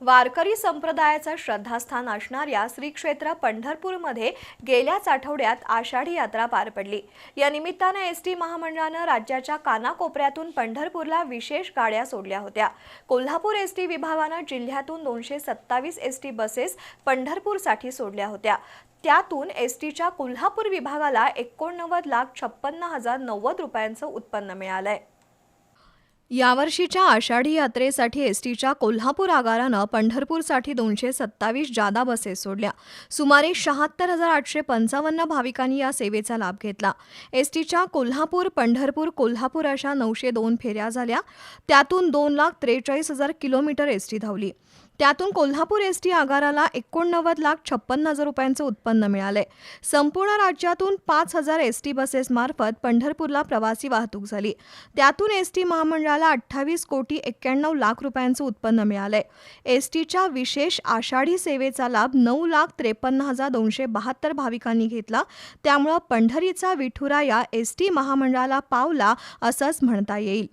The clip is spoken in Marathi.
वारकरी संप्रदायाचं श्रद्धास्थान असणाऱ्या श्री क्षेत्र पंढरपूरमध्ये गेल्याच आठवड्यात आषाढी यात्रा पार पडली. या निमित्तानं एस टी महामंडळानं राज्याच्या कानाकोपऱ्यातून पंढरपूरला विशेष गाड्या सोडल्या होत्या. कोल्हापूर एस टी विभागानं जिल्ह्यातून दोनशे सत्तावीस एस टी बसेस पंढरपूरसाठी सोडल्या होत्या. त्यातून एस टीच्या कोल्हापूर विभागाला एकोणनव्वद लाख छप्पन्न हजार नव्वद रुपयांचं उत्पन्न मिळालं आहे यावर्षीच्या आषाढी यात्रेसाठी एसटीच्या कोल्हापूर आगारानं पंढरपूरसाठी दोनशे सत्तावीस जादा बसेस सोडल्या. सुमारे शहात्तर हजार आठशे पंचावन्न भाविकांनी या सेवेचा लाभ घेतला. एसटीच्या कोल्हापूर पंढरपूर कोल्हापूर अशा नऊशे दोन फेऱ्या झाल्या. त्यातून दोन लाख त्रेचाळीस हजार किलोमीटर एसटी धावली. त्यातून कोल्हापूर एस टी आगाराला एकोणनव्वद लाख छप्पन्न हजार रुपयांचं उत्पन्न मिळाले संपूर्ण राज्यातून पाच हजार एस टी बसेसमार्फत पंढरपूरला प्रवासी वाहतूक झाली. त्यातून एस टी महामंडळाला अठ्ठावीस कोटी एक्क्याण्णव लाख रुपयांचं उत्पन्न मिळालंय. एस टीच्या विशेष आषाढी सेवेचा लाभ नऊ लाख त्रेपन्न हजार दोनशे बहात्तर भाविकांनी घेतला. त्यामुळं पंढरीचा विठुरा या एस टी महामंडळाला पावला असंच म्हणता येईल.